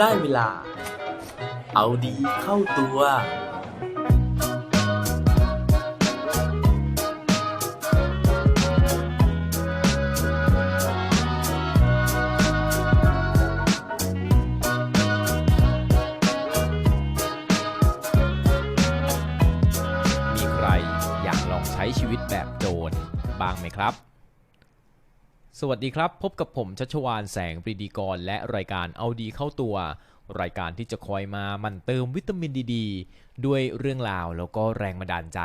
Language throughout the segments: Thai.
ได้เวลา เอาดีเข้าตัว มีใครอยากลองใช้ชีวิตแบบโจรบ้างไหมครับ สวัสดีครับ พบกับผมชัชวานแสงปรีดีกร และรายการเอาดีเข้าตัว รายการที่จะคอยมามันเติมวิตามินดีดด้วยเรื่องราวแล้วก็แรงบันดาลใจ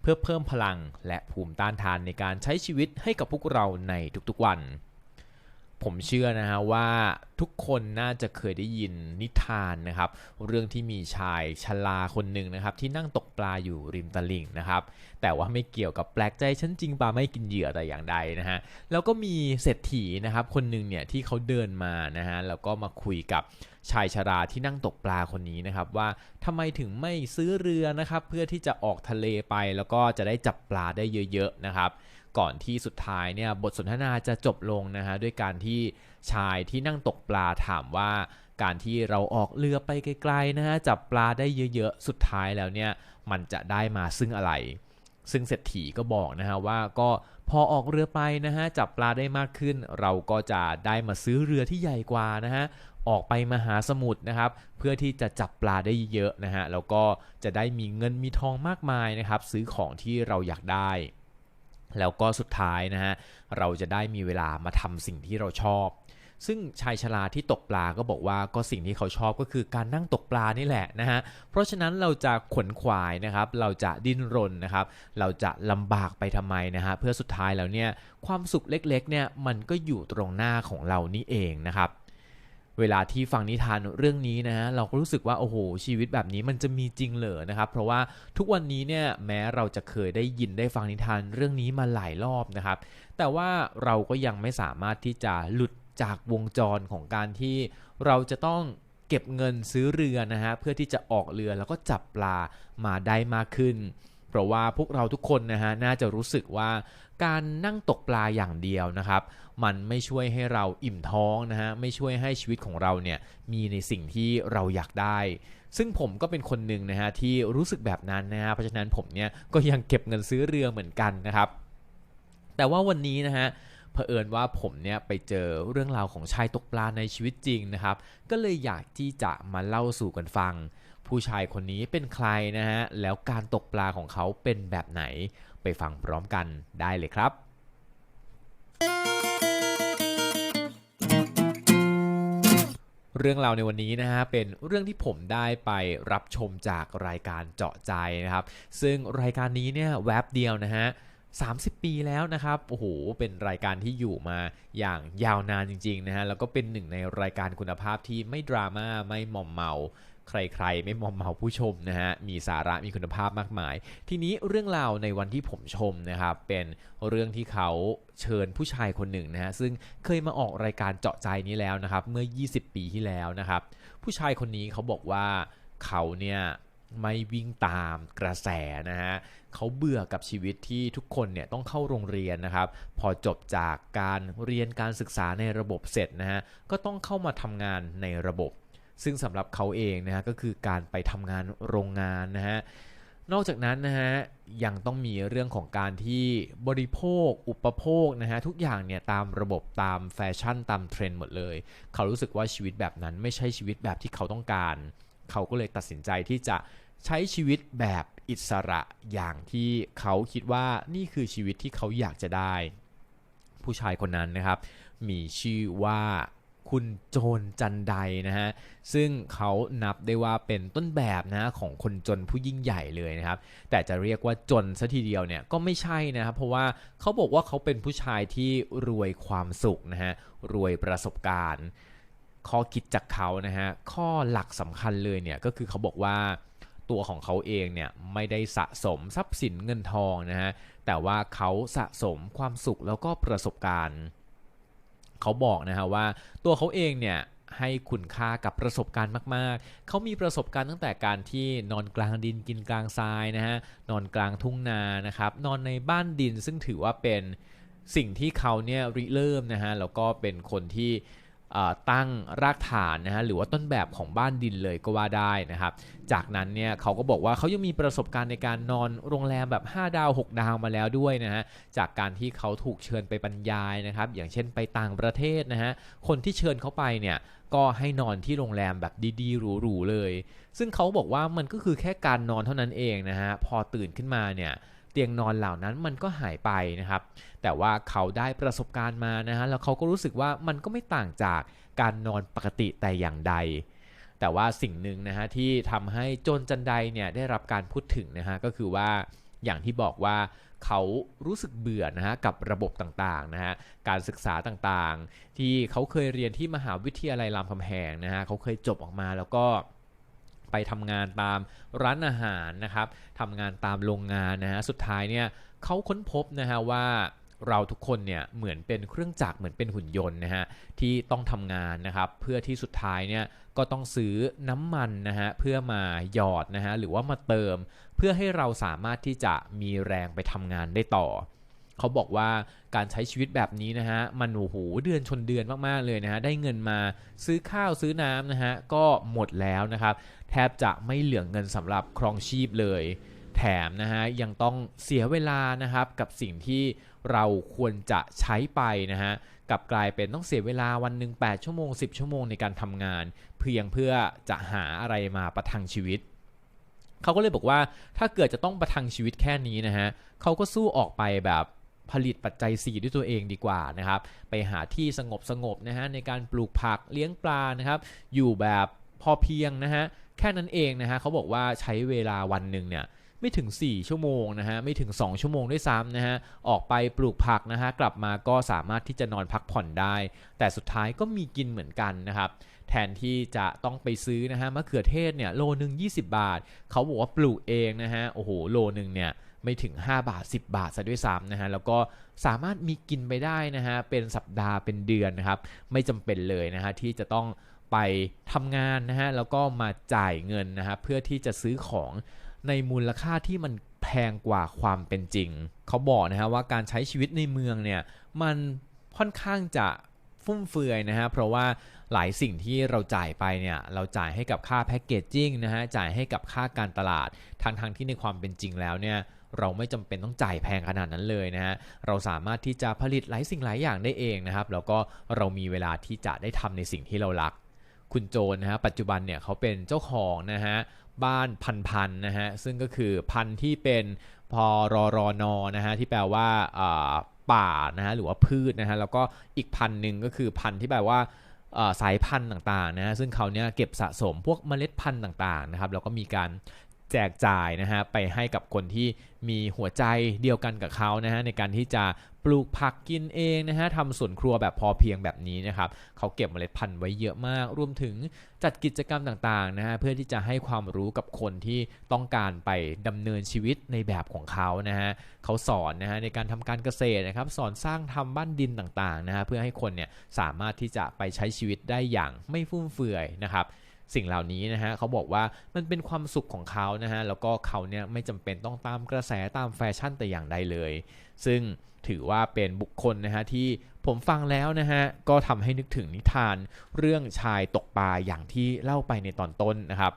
เพื่อเพิ่มพลังและภูมิต้านทานในการใช้ชีวิตให้กับพวกเราในทุกๆวัน ผมเชื่อนะฮะว่าทุกคนน่าจะเคยได้ยินนิทานนะครับ เรื่องที่มีชายชราคนหนึ่งนะครับ ที่นั่งตกปลาอยู่ริมตลิ่งนะครับ แต่ว่าไม่เกี่ยวกับแปลกใจฉันจริงปลาไม่กินเหยื่อแต่อย่างใดนะฮะแล้วก็มีเศรษฐีนะครับ คนหนึ่งเนี่ยที่เขาเดินมานะฮะแล้วก็มาคุยกับชายชราที่นั่งตกปลาคนนี้นะครับ ว่าทำไมถึงไม่ซื้อเรือนะครับ เพื่อที่จะออกทะเลไปแล้วก็จะได้จับปลาได้เยอะ ๆนะครับ ก่อนที่สุดท้ายเนี่ยบทสนทนาจะจบลงนะฮะด้วยการที่ชายที่นั่งตกปลาถามว่าการที่เราออกเรือไปไกลๆนะฮะจับปลาได้เยอะๆ สุดท้ายแล้วเนี่ยมันจะได้มาซึ่งอะไร ซึ่งเศรษฐีก็บอกนะฮะว่าก็พอออกเรือไปนะฮะจับปลาได้มากขึ้น เราก็จะได้มาซื้อเรือที่ใหญ่กว่านะฮะออกไปมหาสมุทรนะครับ เพื่อที่จะจับปลาได้เยอะนะฮะแล้วก็จะได้มีเงินมีทองมากมายนะครับ ซื้อของที่เราอยากได้ แล้วก็สุดท้ายนะฮะเราจะได้มีเวลามาทำสิ่งที่เราชอบ ซึ่งชายชราที่ตกปลาก็บอกว่าก็สิ่งที่เขาชอบก็คือการนั่งตกปลานี่แหละนะฮะเพราะฉะนั้นเราจะขวนขวายนะครับ เราจะดิ้นรนนะครับ เราจะลำบากไปทำไมนะฮะเพื่อสุดท้ายแล้วเนี่ยความสุขเล็กๆเนี่ยมันก็อยู่ตรงหน้าของเรานี่เองนะครับ เวลาที่ฟังนิทานเรื่องนี้นะฮะเราก็รู้สึกว่าโอ้โหชีวิตแบบนี้มันจะมีจริงเหรอนะครับ เพราะว่าทุกวันนี้เนี่ยแม้เราจะเคยได้ยินได้ฟังนิทานเรื่องนี้มาหลายรอบนะครับ แต่ว่าเราก็ยังไม่สามารถที่จะหลุดจากวงจรของการที่เราจะต้องเก็บเงินซื้อเรือนะฮะเพื่อที่จะออกเรือแล้วก็จับปลามาได้มากขึ้น เพราะว่าพวกเราทุกคนนะฮะน่าจะรู้สึกว่าการนั่งตกปลาอย่างเดียวนะครับ มันไม่ช่วยให้เราอิ่มท้องนะฮะไม่ช่วยให้ชีวิตของเราเนี่ยมีในสิ่งที่เราอยากได้ ซึ่งผมก็เป็นคนหนึ่งนะฮะที่รู้สึกแบบนั้นนะฮะเพราะฉะนั้นผมเนี่ยก็ยังเก็บเงินซื้อเรือเหมือนกันนะครับ แต่ว่าวันนี้นะฮะเผอิญว่าผมเนี่ยไปเจอเรื่องราวของชายตกปลาในชีวิตจริงนะครับ ก็เลยอยากที่จะมาเล่าสู่กันฟัง ผู้ชายคนนี้เป็นใครนะฮะ แล้วการตกปลาของเขาเป็นแบบไหนไปฟังพร้อมกันได้เลยครับ เรื่องราวในวันนี้นะฮะเป็นเรื่องที่ผมได้ไปรับชมจากรายการเจาะใจนะครับ ซึ่งรายการนี้เนี่ยแวบเดียวนะฮะ30 ปีแล้วนะครับ โอ้โห เป็นรายการที่อยู่มาอย่างยาวนานจริงๆนะฮะ แล้วก็เป็นหนึ่งในรายการคุณภาพที่ไม่ดราม่า ไม่มอมเมา ใครๆ ไม่มอมเมาผู้ชมนะฮะมีสาระมีคุณภาพมากมาย ทีนี้เรื่องราวในวันที่ผมชมนะครับเป็นเรื่องที่เขาเชิญผู้ชายคนหนึ่งนะฮะซึ่งเคยมาออกรายการเจาะใจนี้แล้วนะครับเมื่อ 20 ปีที่แล้วนะครับผู้ชายคนนี้เขาบอกว่าเขาเนี่ยไม่วิ่งตามกระแสนะฮะเขาเบื่อกับชีวิตที่ทุกคนเนี่ยต้องเข้าโรงเรียนนะครับ พอจบจากการเรียนการศึกษาในระบบเสร็จนะฮะก็ต้องเข้ามาทำงานในระบบ ซึ่งสำหรับเขาเองนะฮะก็คือการไปทำงานโรงงานนะฮะนอกจากนั้นนะฮะยังต้องมีเรื่องของการที่บริโภคอุปโภคนะฮะทุกอย่างเนี่ยตามระบบตามแฟชั่นตามเทรนด์หมดเลย เขารู้สึกว่าชีวิตแบบนั้นไม่ใช่ชีวิตแบบที่เขาต้องการ เขาก็เลยตัดสินใจที่จะใช้ชีวิตแบบอิสระอย่างที่เขาคิดว่านี่คือชีวิตที่เขาอยากจะได้ ผู้ชายคนนั้นนะครับ มีชื่อว่า คุณโจรจันไดนะฮะซึ่งเขานับได้ว่าเป็นต้นแบบนะของคนจนผู้ยิ่งใหญ่เลยนะครับ แต่จะเรียกว่าจนซะทีเดียวเนี่ยก็ไม่ใช่นะครับ เพราะว่าเขาบอกว่าเขาเป็นผู้ชายที่รวยความสุขนะฮะรวยประสบการณ์ ข้อคิดจากเขานะฮะข้อหลักสำคัญเลยเนี่ยก็คือเขาบอกว่าตัวของเขาเองเนี่ยไม่ได้สะสมทรัพย์สินเงินทองนะฮะแต่ว่าเขาสะสมความสุขแล้วก็ประสบการณ์ เขาบอกนะฮะว่าตัวเขาเองเนี่ยให้คุณค่ากับประสบการณ์มาก ๆ เขามีประสบการณ์ตั้งแต่การที่นอนกลางดินกินกลางทรายนะฮะ นอนกลางทุ่งนานะครับ นอนในบ้านดินซึ่งถือว่าเป็นสิ่งที่เขาเนี่ยริเริ่มนะฮะ แล้วก็เป็นคนที่ ตั้งรากฐานนะฮะหรือว่าต้นแบบของบ้านดินเลยก็ว่าได้นะครับ จากนั้นเนี่ยเขาก็บอกว่าเขายังมีประสบการณ์ในการนอนโรงแรมแบบ 5 ดาว 6 ดาวมาแล้วด้วยนะฮะจากการที่เขาถูกเชิญไปบรรยายนะครับ อย่างเช่นไปต่างประเทศนะฮะคนที่เชิญเขาไปเนี่ยก็ให้นอนที่โรงแรมแบบดีๆหรูๆเลย ซึ่งเขาบอกว่ามันก็คือแค่การนอนเท่านั้นเองนะฮะพอตื่นขึ้นมาเนี่ย เตียงนอนเหล่านั้นมันก็หายไปนะครับ แต่ว่าเขาได้ประสบการณ์มานะฮะแล้วเขาก็รู้สึกว่ามันก็ไม่ต่างจากการนอนปกติแต่อย่างใด แต่ว่าสิ่งหนึ่งนะฮะที่ทำให้โจนจันไดเนี่ยได้รับการพูดถึงนะฮะก็คือว่าอย่างที่บอกว่าเขารู้สึกเบื่อนะฮะกับระบบต่างๆนะฮะการศึกษาต่างๆ ที่เขาเคยเรียนที่มหาวิทยาลัยรามคำแหงนะฮะเขาเคยจบออกมาแล้วก็ ไปทำงานตามร้านอาหารนะครับทำงานตามโรงงานนะฮะสุดท้ายเนี่ยเขาค้นพบนะฮะว่าเราทุกคนเนี่ยเหมือนเป็นเครื่องจักรเหมือนเป็นหุ่นยนต์นะฮะที่ต้องทำงานนะครับเพื่อที่สุดท้ายเนี่ยก็ต้องซื้อน้ำมันนะฮะเพื่อมาหยอดนะฮะหรือว่ามาเติม เพื่อให้เราสามารถที่จะมีแรงไปทำงานได้ต่อ เขาบอกว่าการใช้ชีวิตแบบนี้นะฮะมันโอ้โหเดือนชนเดือนมากๆเลยนะฮะได้เงินมาซื้อข้าวซื้อน้ำนะฮะก็หมดแล้วนะครับ แทบจะไม่เหลือเงินสำหรับครองชีพเลย แถมนะฮะยังต้องเสียเวลานะครับกับสิ่งที่เราควรจะใช้ไปนะฮะกับกลายเป็นต้องเสียเวลาวันหนึ่ง8ชั่วโมง 10 ชั่วโมงในการทำงาน เพียงเพื่อจะหาอะไรมาประทังชีวิตเขาก็เลยบอกว่าถ้าเกิดจะต้องประทังชีวิตแค่นี้นะฮะเขาก็สู้ออกไปแบบ ผลิตปัจจัย 4 ด้วยตัวเองดีกว่านะครับ ไปหาที่สงบสงบๆนะฮะในการปลูกผักเลี้ยงปลานะครับ อยู่แบบพอเพียงนะฮะแค่นั้นเองนะฮะเขาบอกว่าใช้เวลาวันหนึ่งเนี่ยไม่ถึง 4 ชั่วโมงนะฮะไม่ถึง 2 ชั่วโมงด้วยซ้ำนะฮะออกไปปลูกผักนะฮะกลับมาก็สามารถที่จะนอนพักผ่อนได้ แต่สุดท้ายก็มีกินเหมือนกันนะครับแทนที่จะต้องไปซื้อนะฮะมะเขือเทศเนี่ยโลหนึ่ง20 บาท เขาบอกว่าปลูกเองนะฮะโอ้โหโลหนึ่งเนี่ย ไม่ถึง 5 บาท 10 บาทซะด้วยซ้ำนะฮะแล้วก็สามารถมีกินไปได้นะฮะเป็นสัปดาห์เป็นเดือนนะครับไม่จำเป็นเลยนะฮะที่จะต้องไปทำงานนะฮะแล้วก็มาจ่ายเงินนะฮะเพื่อที่จะซื้อของในมูลค่าที่มันแพงกว่าความเป็นจริง เขาบอกนะฮะว่าการใช้ชีวิตในเมืองเนี่ยมันค่อนข้างจะฟุ่มเฟือยนะฮะเพราะว่าหลายสิ่งที่เราจ่ายไปเนี่ยเราจ่ายให้กับค่าแพคเกจจิ้งนะฮะจ่ายให้กับค่าการตลาดทางทางๆที่ในความเป็นจริงแล้วเนี่ย เราไม่จำเป็นต้องจ่ายแพงขนาดนั้นเลยนะฮะเราสามารถที่จะผลิตหลายสิ่งหลายอย่างได้เองนะครับแล้วก็เรามีเวลาที่จะได้ทำในสิ่งที่เรารัก คุณโจนนะฮะปัจจุบันเนี่ยเขาเป็นเจ้าของนะฮะบ้านพันพันนะฮะซึ่งก็คือพันที่เป็นพอรอรอนอนะฮะที่แปลว่าป่านะฮะหรือว่าพืชนะฮะแล้วก็อีกพันหนึ่งก็คือพันที่แปลว่าอ่าสายพันธุ์ต่างๆนะฮะซึ่งเขาเนี่ยเก็บสะสมพวกเมล็ดพันธุ์ต่างๆนะครับแล้วก็มีการ แจกจ่ายนะฮะไปให้กับคนที่มีหัวใจเดียวกันกับเขานะฮะในการที่จะปลูกผักกินเองนะฮะทำสวนครัวแบบพอเพียงแบบนี้นะครับเขาเก็บเมล็ดพันธุ์ไว้เยอะมาก รวมถึงจัดกิจกรรมต่างๆนะฮะเพื่อที่จะให้ความรู้กับคนที่ต้องการไปดำเนินชีวิตในแบบของเขานะฮะเขาสอนนะฮะในการทำการเกษตรนะครับ สอนสร้างทำบ้านดินต่างๆนะฮะเพื่อให้คนเนี่ยสามารถที่จะไปใช้ชีวิตได้อย่างไม่ฟุ่มเฟือยนะครับ สิ่งเหล่านี้นะฮะเขาบอกว่ามันเป็นความสุขของเขานะฮะแล้วก็เขาเนี่ยไม่จำเป็นต้องตามกระแสตามแฟชั่นแต่อย่างใดเลย ซึ่งถือว่าเป็นบุคคลนะฮะที่ผมฟังแล้วนะฮะก็ทำให้นึกถึงนิทานเรื่องชายตกปลาอย่างที่เล่าไปในตอนต้นนะครับ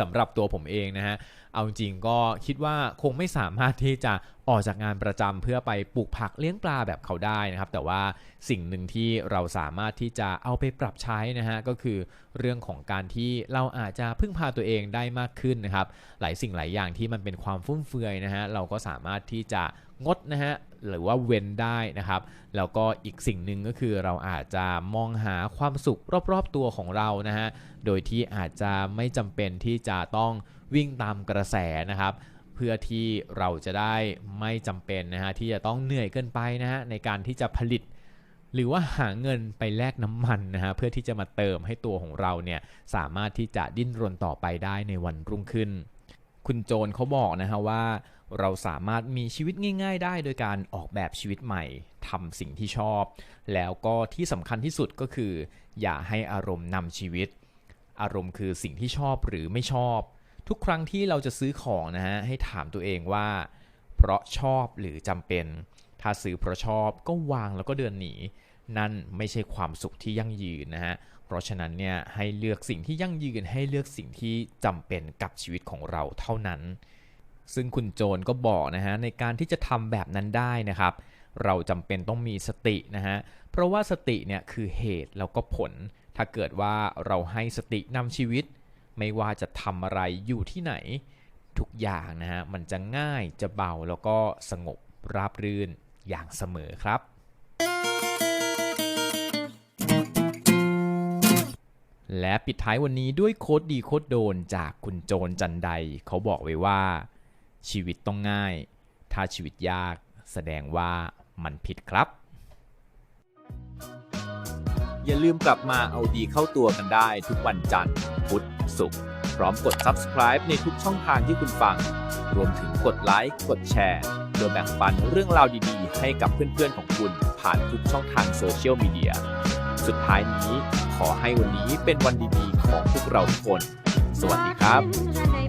สำหรับตัวผมเองนะฮะ เอาจริงก็คิดว่าคงไม่สามารถที่จะออกจากงานประจำเพื่อไปปลูกผักเลี้ยงปลาแบบเขาได้นะครับ แต่ว่าสิ่งหนึ่งที่เราสามารถที่จะเอาไปปรับใช้นะฮะก็คือเรื่องของการที่เราอาจจะพึ่งพาตัวเองได้มากขึ้นนะครับ หลายสิ่งหลายอย่างที่มันเป็นความฟุ่มเฟือยนะฮะเราก็สามารถที่จะงดนะฮะ หรือว่าเว้นได้นะครับ แล้วก็อีกสิ่งหนึ่งก็คือเราอาจจะมองหาความสุขรอบๆตัวของเรานะฮะโดยที่อาจจะไม่จำเป็นที่จะต้องวิ่งตามกระแสนะครับเพื่อที่เราจะได้ไม่จำเป็นนะฮะที่จะต้องเหนื่อยเกินไปนะฮะในการที่จะผลิต หรือว่าหาเงินไปแลกน้ำมันนะฮะเพื่อที่จะมาเติมให้ตัวของเราเนี่ยสามารถที่จะดิ้นรนต่อไปได้ในวันรุ่งขึ้น คุณโจนเขาบอกนะฮะว่า เราสามารถมีชีวิตง่าย ๆ ได้โดยการออกแบบชีวิตใหม่ทำสิ่งที่ชอบ แล้วก็ที่สำคัญที่สุดก็คือ อย่าให้อารมณ์นำชีวิต อารมณ์คือสิ่งที่ชอบหรือไม่ชอบ ทุกครั้งที่เราจะซื้อของนะฮะให้ถามตัวเองว่า เพราะชอบหรือจำเป็น ถ้าซื้อเพราะชอบก็วางแล้วก็เดินหนี นั่นไม่ใช่ความสุขที่ยั่งยืนนะฮะเพราะฉะนั้นเนี่ยให้เลือกสิ่งที่ยั่งยืนให้เลือกสิ่งที่จำเป็นกับชีวิตของเราเท่านั้น ซึ่งคุณโจนก็บอกนะฮะในการที่จะทำแบบนั้นได้นะครับ เราจำเป็นต้องมีสตินะฮะเพราะว่าสติเนี่ยคือเหตุแล้วก็ผล ถ้าเกิดว่าเราให้สตินำชีวิต ไม่ว่าจะทำอะไรอยู่ที่ไหน ทุกอย่างนะฮะมันจะง่ายจะเบาแล้วก็สงบราบรื่นอย่างเสมอครับ และปิดท้ายวันนี้ด้วยโคดดีโคดโดนจากคุณโจนจันไดเขาบอกไว้ว่า ชีวิตต้องง่าย ถ้าชีวิตยากแสดงว่ามันผิดครับ อย่าลืมกลับมาเอาดีเข้าตัวกันได้ทุกวันจันทร์ พุธ ศุกร์ พร้อมกด subscribe ในทุกช่องทางที่คุณฟัง รวมถึงกดไลค์ กดแชร์โดยแบ่งปันเรื่องราวดีๆ ให้กับเพื่อนๆของคุณผ่านทุกช่องทางโซเชียลมีเดีย สุดท้ายนี้ขอให้วันนี้เป็นวันดีๆ ของพวกเราทุกคน สวัสดีครับ